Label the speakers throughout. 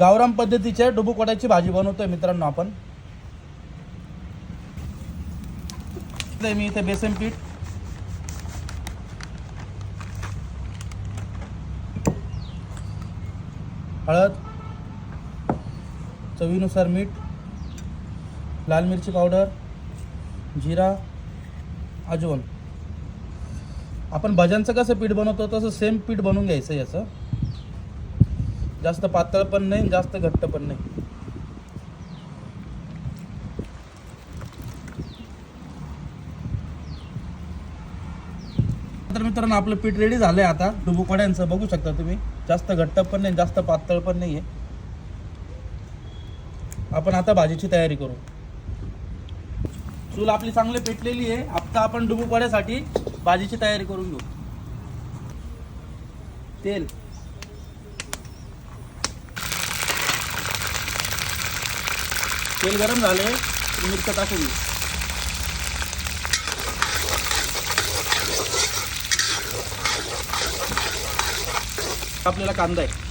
Speaker 1: गावराम पद्धतीच्या डुबुकोट्याची भाजी बनवतोय मित्रांनो आपण. मी इथे बेसन पीठ. हळद. चवीनुसार मीठ. लाल मिरची पावडर. जिरा. अजवण आपण भजनचं कसं पीठ बनवतो तसं सेम पीठ बनवून घ्यायचं याचं. जास्त पातळ पण नाही जास्त घट्ट पण नाही. तर मित्रांनो आपलं पीठ रेडी झालंय आता. डुबुकड्यांचं बघू शकता तुम्ही. जास्त घट्ट पण नाही जास्त पातळ पण नाही आहे आपण आता भाजीची तयारी करू. चूल आपली चांगली पेटलेली आहे. आता आपण डुबुकड्यासाठी भाजीची तयारी करून घेऊ. तेल. तेल गरम झाले की मिरच्या टाकून. आपल्याला कांदा आहे.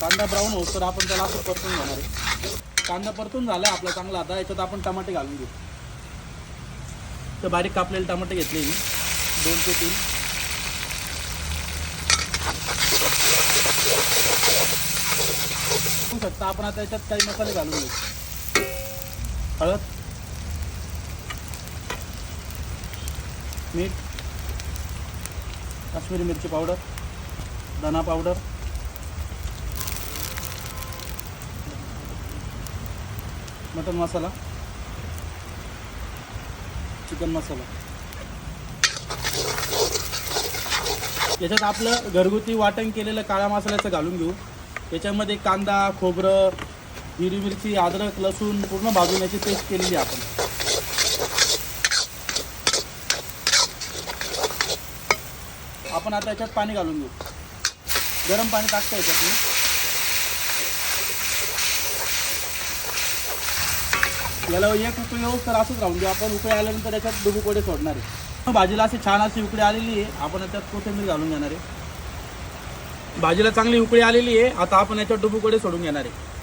Speaker 1: कांदा ब्राऊन होत तर आपण त्याला असं परतून घेणार आहे. कांदा परतून झाला आपला चांगला आता याच्यात आपण टमाटे घालून घेऊ. तर बारीक कापलेले टमाटे घेतले मी दोन ते तीन. शकता. आपण आता याच्यात काही मसाले घालून घेऊ. हळद. मीठ. काश्मीरी मिरची पावडर. धना powder. Mutton masala. Chicken masala. याच्यात आपलं घरगुती वाटण केलेलं काळ्या मसाल्याचं घालून घेऊ. त्याच्यामध्ये कांदा खोबरं हिरवी मिरची अद्रक लसूण पूर्ण भाजून याची पेस्ट केलेली आपण. आपण आता याच्यात पाणी घालून घेऊ. गरम पाणी टाकतो याच्यात मी. याला एक उकळी येऊ तर असंच राहून देऊ. आपण उकळी आल्यानंतर याच्यात डुबुकोडे सोडणार आहे. भाजीला अशी छान अशी उकळी आलेली आहे. आपण याच्यात कोथिंबीर घालून घेणार आहे. भाजीला चांगली उकळी आलेली आहे. आता आपण याच्या डुबूकडे सोडून घेणार आहे.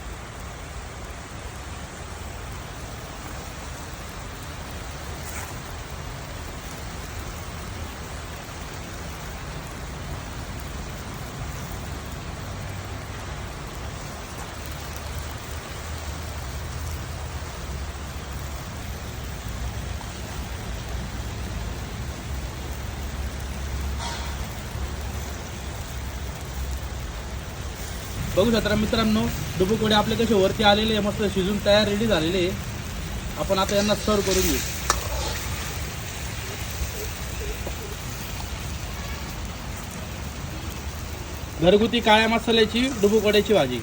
Speaker 1: बघू शकता मित्रांनो डुबुकोडे आपले कसे वरती आलेले आहे मस्त शिजून तयार रेडी झालेले आहे. आपण आता यांना सर्व करून घेऊ. घरगुती काळ्या मसाल्याची डुबुकोड्याची भाजी.